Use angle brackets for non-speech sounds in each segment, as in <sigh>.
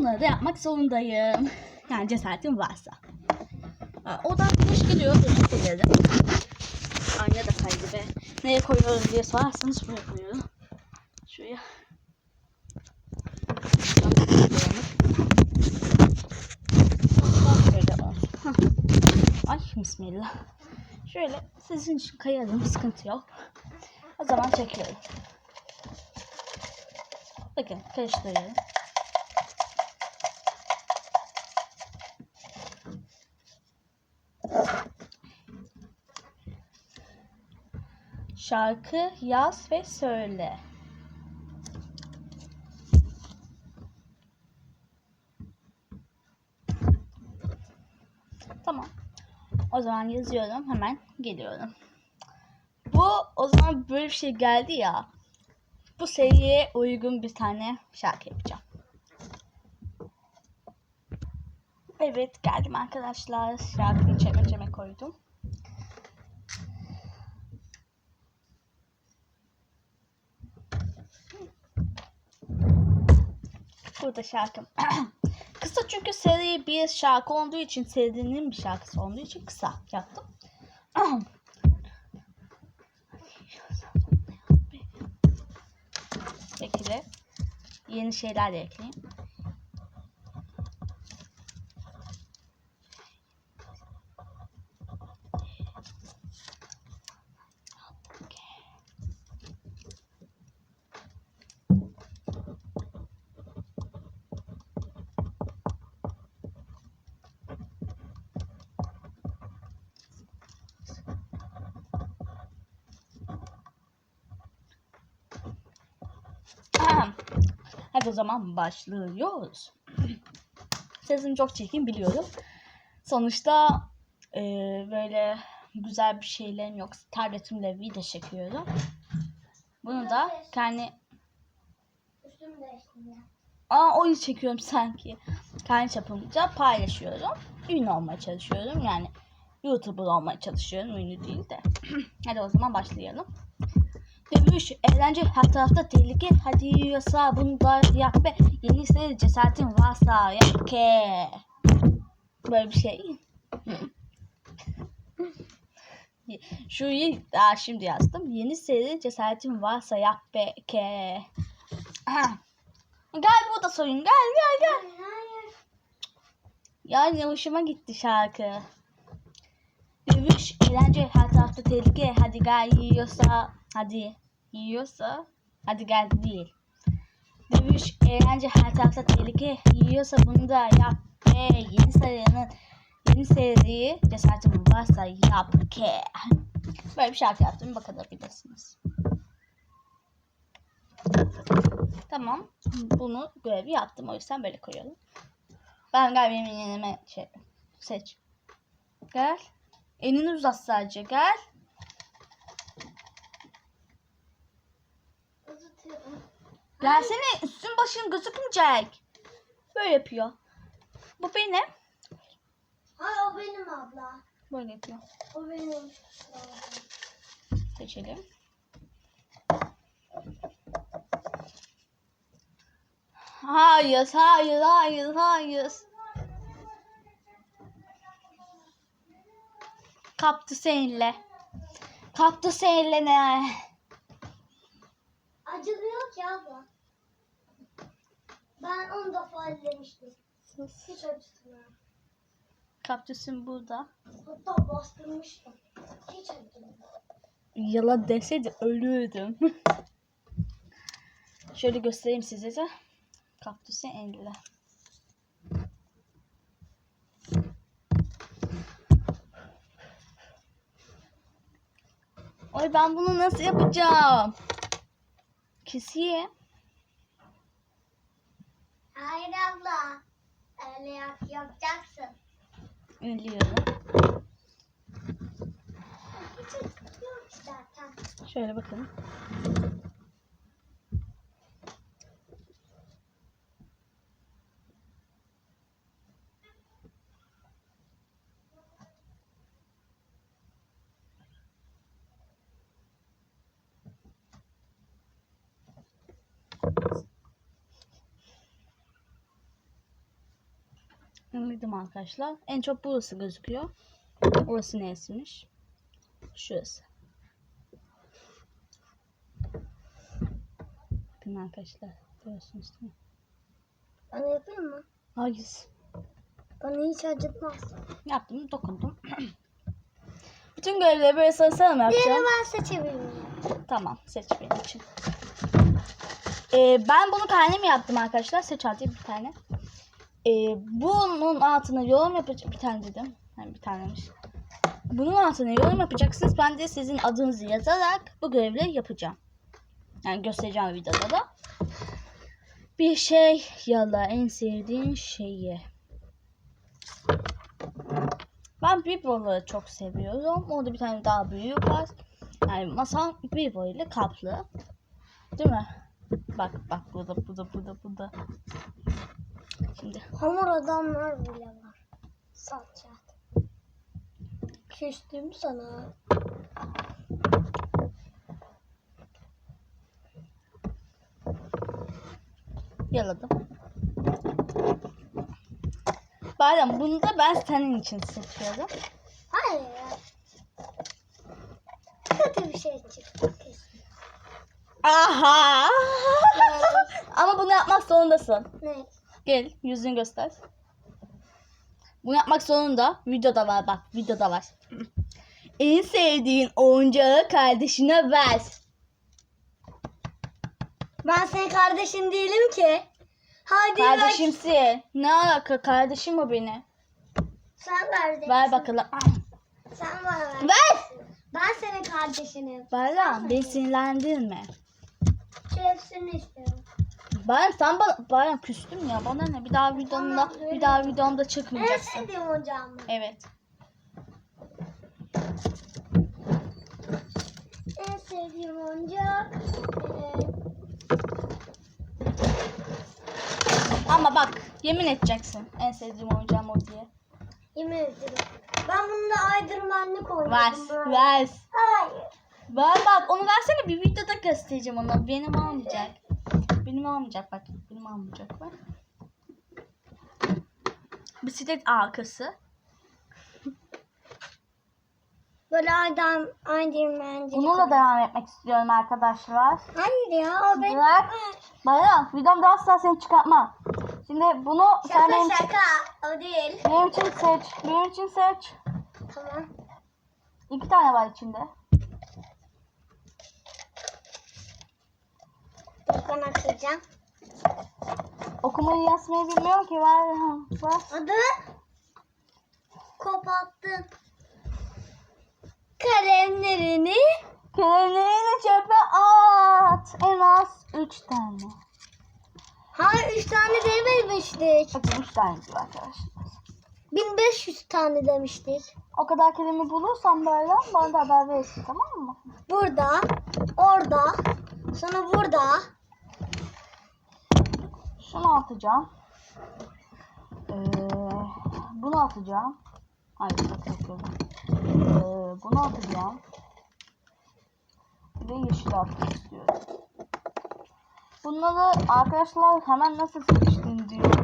Onları da yapmak zorundayım. <laughs> Yani cesaretim varsa. Aa, Oradan güneş geliyor. Güneş geliyor. Ayna da kaydı be. Nereye koyuyorum diye sorarsanız buraya koyuyorum. Şuraya. Ay bismillah. Şöyle sizin için kayalım sıkıntı yok. O zaman çekiyorum. Bakın karıştırıyorum. Şarkı yaz ve söyle. Tamam. O zaman yazıyorum. Hemen geliyorum. Bu o zaman böyle bir şey geldi ya. Bu seriye uygun bir tane şarkı yapacağım. Evet geldim arkadaşlar. Şarkıyı çekmeceme koydum. Burada şarkım. <clears throat> kısa çünkü seri bir şarkı olduğu için serinin bir şarkısı olduğu için kısa yaptım. <clears throat> Ekle. Yeni şeyler de ekleyeyim. Hadi o zaman başlıyoruz. <clears throat> Sesim çok çirkin biliyorum. Sonuçta e, böyle güzel bir şeylerim yok. Tabletimle video çekiyorum. Bunu da kendi... Aa oyun çekiyorum sanki. Kendi çapımca paylaşıyorum. Ünlü olmaya çalışıyorum. Yani YouTuber olmaya çalışıyorum. Ünlü değil de. <clears throat> Hadi o zaman başlayalım. Dövüş, eğlence, her tarafta tehlike. Hadi yiyorsa bunu da yap be. Yeni seri cesaretin varsa yap ke. Böyle bir şey. <laughs> Şuyu daha şimdi yazdım. Yeni seri cesaretin varsa yap be ke. Aha. Gel burada soyun. Gel gel gel. Hayır hayır. Yani hoşuma gitti şarkı. Dövüş, eğlence, her tarafta tehlike. Hadi gel yiyorsa, hadi yiyorsa, hadi gel değil. Dövüş, eğlence, her tarafta tehlike. Yiyorsa bunu da yap. Ve yeni serinin yeni seri cesaretin varsa yap ke. Böyle bir şarkı yaptım. Bakabilirsiniz. Tamam. Bunu görevi yaptım. O yüzden böyle koyalım. Ben gel benim yenime şey, seç. Gel. Elini uzat sadece. Gel. Gelsene. Üstün başın gözükmeyecek. Böyle yapıyor. Bu benim. Hayır o benim abla. Böyle yapıyor. O benim. Seçelim. Hayır, hayır, hayır, hayır. Kaptı seninle. Kaptı seninle ne? Acılıyor ki abla. Ben 10 defa izlemiştim. Hiç acıtmıyor. Kaktüsün burada. Hatta bastırmıştım. Hiç acıtmıyor. Yalan deseydi ölürdüm. <laughs> Şöyle göstereyim size de. Kaktüsün elle. Ay ben bunu nasıl yapacağım? Keseyim. Hayır abla. Öyle yap, yapacaksın. Ölüyorum. Şöyle bakın. Anladım arkadaşlar. En çok burası gözüküyor. Orası neresiymiş? Şurası. Bakın arkadaşlar. Görüyorsunuz değil mi? Bana yapayım mı? Hayır. Bana hiç acıtmaz. Yaptım, dokundum. <clears throat> Bütün görevleri böyle sıra mı yapacağım? Diğerini ben seçebilir miyim? Tamam, seç benim için. Ee, ben bunu kendim yaptım arkadaşlar. Seç hadi bir tane. Ee, bunun altına yorum yapacağım. Bir tane dedim. Yani bir tanemiş. Bunun altına yorum yapacaksınız. Ben de sizin adınızı yazarak bu görevleri yapacağım. Yani göstereceğim videoda da. Bir şey yala en sevdiğin şeyi. Ben Bibo'ları çok seviyorum. Orada bir tane daha büyük var. Yani masam Bibo ile kaplı. Değil mi? Bak bak burada burada burada burada. Şimdi Hamur adamlar bile var. Salça. Küstüm sana. yaladım. Bayram bunu da ben senin için seçiyorum. Hayır ya. Kötü bir şey çıktı kesin. Aha! <laughs> Ama bunu yapmak zorundasın. Ne? Gel yüzünü göster. Bunu yapmak zorunda. Videoda var bak. Videoda var. En sevdiğin oyuncağı kardeşine ver. Ben senin kardeşin değilim ki. Hadi ver. Kardeşimsin. Ne alaka? Kardeşim o beni. Sen ver. Ver bakalım. Sen bana ver. Ver. Ben senin kardeşinim. Bayram beni sinirlendirme. Şerefsini istiyorum. Bayram sen bana Bayram küstüm ya bana ne bir daha videomda Tamam, bir daha videomda En çıkmayacaksın. sevdiğim ocağım. Evet. En sevdiğim oyuncak. Ee, Ama bak yemin edeceksin en sevdiğim oyuncağım o diye. yemin ederim. Ben bunda aydırmanlık oynadım. Ver, böyle. ver. Hayır. Ver bak onu versene bir videoda göstereceğim onu. Benim almayacak. Benim almayacak bak. Benim almayacak bak. Bisiklet arkası. Böyle aydam, aydırmancılık. Bununla devam etmek istiyorum arkadaşlar. Hayır ya o benim. Bırak. Bayram videomda asla seni çıkartmam. Şimdi bunu sen Şaka benim, için- şaka. O değil. benim için seç. Benim için seç. Tamam. İki tane var içinde. Ben okuyacağım. Okumayı yazmayı bilmiyorum ki. Var. var. Adı kopattın. Kalemlerini Kalemlerini çöpe at. En az üç tane. Hayır 3 tane dememiştik. Bakın üç tane var arkadaşlar. 1500 tane demiştik. O kadar kelime bulursan böyle bana da haber verirsin tamam mı? Burada, orada, sonra burada. Şunu atacağım. Ee, bunu atacağım. Hayır çok yapıyorum. Ee, bunu atacağım. De yeşil atmak istiyorum. Bunları arkadaşlar hemen nasıl seçtin diyor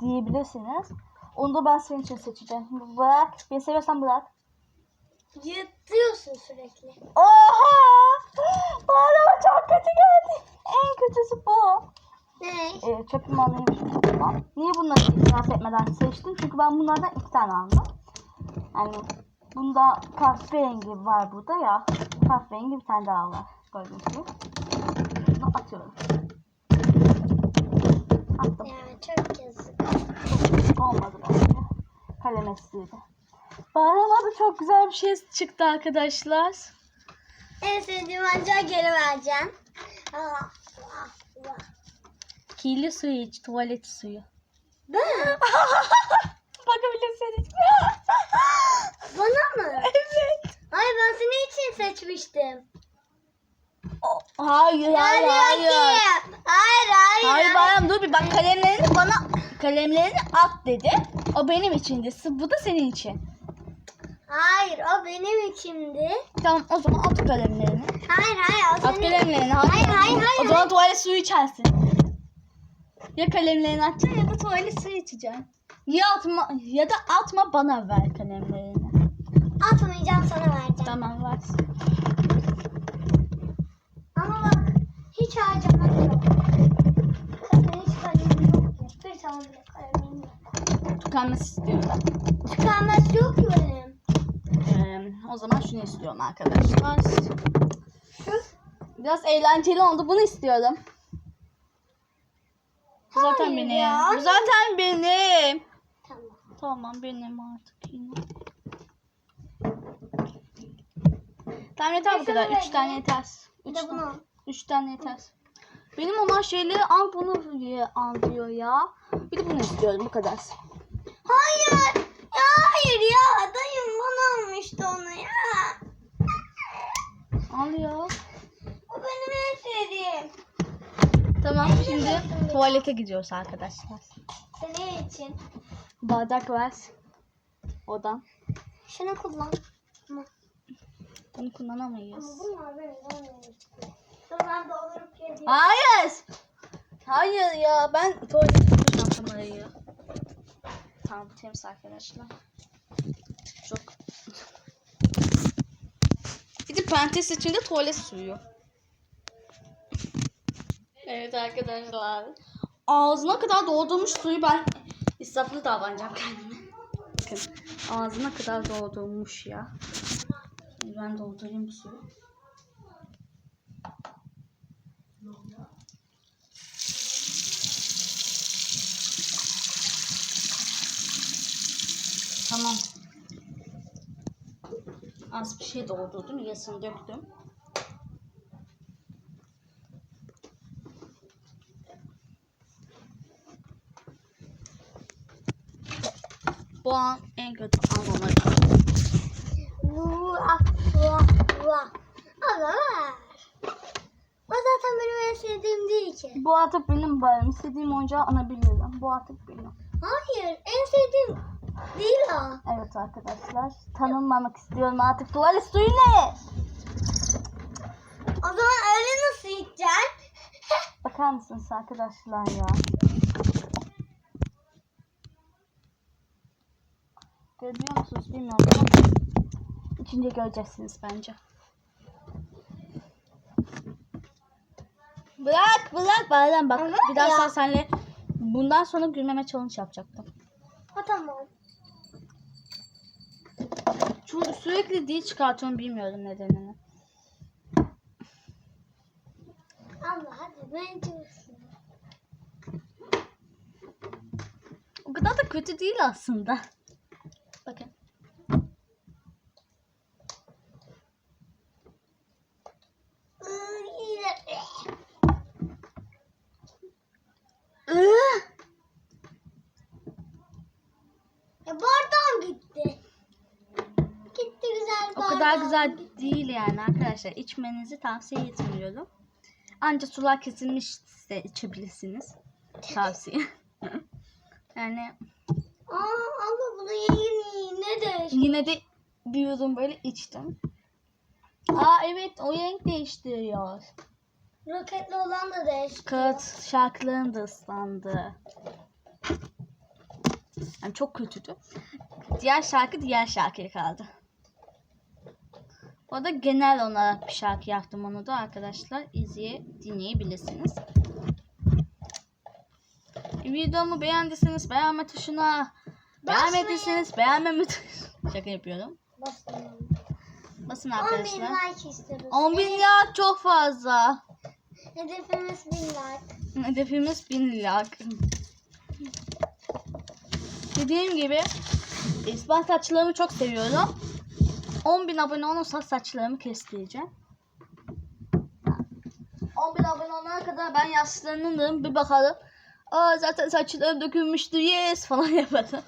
diyebilirsiniz. Onu da ben senin için seçeceğim. Bırak. Beni seviyorsan bırak. Yırtıyorsun sürekli. Oha! Bana çok kötü geldi. En kötüsü bu. Ne? e, çöp limonluymuş mesela. Niye bunları itiraf etmeden seçtim? Çünkü ben bunlardan iki tane aldım. Yani bunda kahverengi var burada ya. Kahverengi bir tane daha var. Gördüğünüz gibi. Bunu atıyorum. Attım. Yani çok yazık. Olmadı bence. Kalemesiydi. Bana da çok güzel bir şey çıktı arkadaşlar. En sevdiğim ancak geri vereceğim. Ah, ah, ah. Kirli suyu iç, tuvalet suyu. Ben? <laughs> Bakabilirsiniz. <laughs> Bana mı? evet. Hayır ben senin için seçmiştim. O- Hayır, hayır, hayır. Hayır hayır. Hayır bayram dur bir bak kalemlerini bana kalemlerini at dedi. O benim içindi. Sı- Bu da senin için. Hayır o benim içimdi. Tamam o zaman at kalemlerini. Hayır hayır o At senin. kalemlerini. Hayır Hayır, hayır, hayır, O zaman tuvalet suyu içersin. Ya kalemlerini atacaksın ya da tuvalet suyu içeceksin. Ya atma ya da atma bana ver kalemlerini. Atmayacağım sana vereceğim. Tamam ver. Ama bak hiç harcamak yok. Zaten hiç kalemim yok. Bir tane bile kalemim yok. Tükenmesi istiyorum. Tükenmez yok ki benim. Ee, o zaman şunu istiyorum arkadaşlar. Şu. Biraz eğlenceli oldu. Bunu istiyorum. Bu zaten Hayır benim. ya. Bu zaten benim. Tamam. Tamam benim artık yine. Tamam yeter bu kadar. Üç tane yeter. Bir Üç de tane. bunu al. Üç tane yeter. Benim olan şeyleri al bunu ye- al diyor ya. Bir de bunu istiyorum bu kadar. Hayır. Ya hayır ya. Dayım bana almıştı onu ya. Al ya. O benim en sevdiğim. Tamam şimdi tuvalete gidiyoruz arkadaşlar. Senin için. Bardak ver. Odan. Şunu kullan. Bunu kullanamayız. ama bunlar benim doldurup. Hayır. Hayır ya ben tuvalete gideceğim kamerayı. Tamam temiz arkadaşlar. Çok. Bir de pentes içinde tuvalet suyu. Evet arkadaşlar. Ağzına kadar doldurmuş suyu ben israflı davranacağım kendime. Bakın ağzına kadar doldurmuş ya. Şimdi ben doldurayım suyu. Tamam. Az bir şey doldurdum. Yarısını döktüm. Bu an en kötü an olacak. Vah vah vah. O zaten benim en sevdiğim değil ki. Bu artık benim bayım. İstediğim oyuncağı alabilirim. Bu artık benim. Hayır en sevdiğim değil o. Evet arkadaşlar. Tanınmamak istiyorum artık. Tuvalet suyu ne? O zaman öyle nasıl içeceksin? <laughs> Bakar mısınız arkadaşlar ya? Görüyor musunuz bilmiyorum ama içince göreceksiniz bence. Bırak bırak bana bak. Evet bir daha ya. sonra senle bundan sonra gülmeme challenge yapacaktım. Ha tamam. Çünkü sürekli dil çıkartıyorum bilmiyorum nedenini. Allah hadi ben diyorsun. O kadar da kötü değil aslında. Bakın. Iı! E bardağım gitti. Gitti güzel O bardağım. Kadar güzel değil yani arkadaşlar. İçmenizi tavsiye etmiyorum. Ancak sular kesilmişse içebilirsiniz. Tavsiye. <laughs> yani Aa abla bunu yeni ne de? yine de bir yudum böyle içtim. Aa evet o renk değiştiriyor. Roketli olan da değişti. Kağıt şarkılarım da ıslandı. Yani çok kötüydü. Diğer şarkı diğer şarkıya kaldı. O da genel olarak bir şarkı yaptım onu da arkadaşlar izleye dinleyebilirsiniz. Videomu beğendiyseniz beğenme tuşuna beğenmediyseniz beğenmeme tuşuna <laughs> şaka yapıyorum. Basın. Basın 10 bin arkadaşlar. like istiyoruz. 10 bin ya çok fazla. Hedefimiz 1000 like. Hedefimiz 1000 like. Dediğim gibi ben saçlarımı çok seviyorum. 10.000 abone olursa saçlarımı kestireceğim. 10.000 abone olana kadar ben yaşlanırım bir bakalım. Aa zaten saçlarım dökülmüştü yes falan <laughs> yaparım.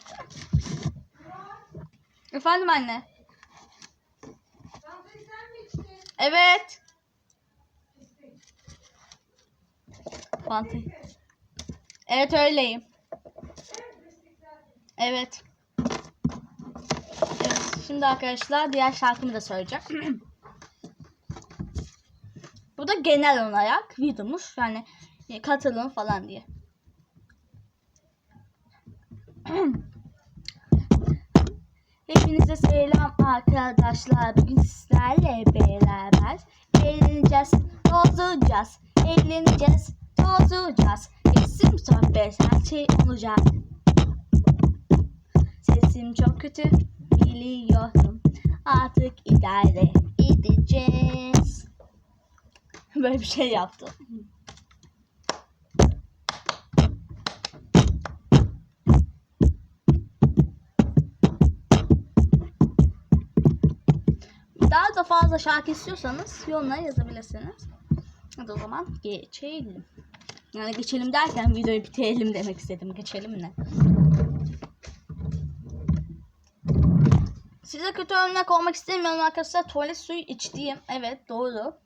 Efendim anne. Evet. Fanta. Evet öyleyim. Evet. Şimdi arkadaşlar diğer şarkımı da söyleyeceğim. <clears throat> Bu da genel olarak videomuz yani katılın falan diye. <clears throat> Hepinize selam arkadaşlar. Bugün sizlerle beraber eğleneceğiz, tozacağız. Eğleneceğiz, tozacağız. Resim, sohbet, her şey olacak. Sesim çok kötü, biliyorum. Artık idare edeceğiz. <laughs> Böyle bir şey yaptım. Daha da fazla şarkı istiyorsanız yorumlara yazabilirsiniz. Hadi o zaman geçelim. Yani geçelim derken videoyu bitirelim demek istedim. Geçelim ne? Size kötü örnek olmak istemiyorum arkadaşlar. Tuvalet suyu içtiğim. Evet doğru.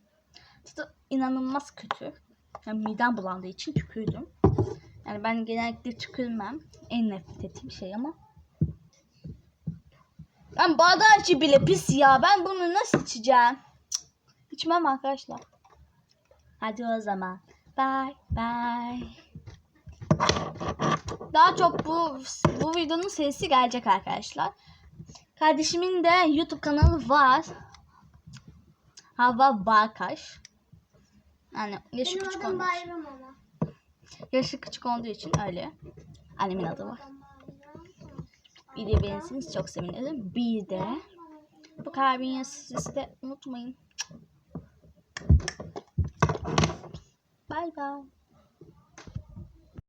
Tadı inanılmaz kötü. Yani midem bulandığı için tükürdüm. Yani ben genellikle tükürmem. En nefret ettiğim şey ama. Ben bardağı içi bile pis ya. Ben bunu nasıl içeceğim? Cık, İçmem arkadaşlar. Hadi o zaman. Bye bye. Daha çok bu bu videonun sesi gelecek arkadaşlar. Kardeşimin de YouTube kanalı var. Hava Barkaş. Yani yaşı Benim küçük olduğu için. Ama. Yaşı küçük olduğu için öyle. Annemin adı var. Videoyu beğenirseniz çok sevinirim. Bir de bu kalbin yazısı de unutmayın. Bye bye.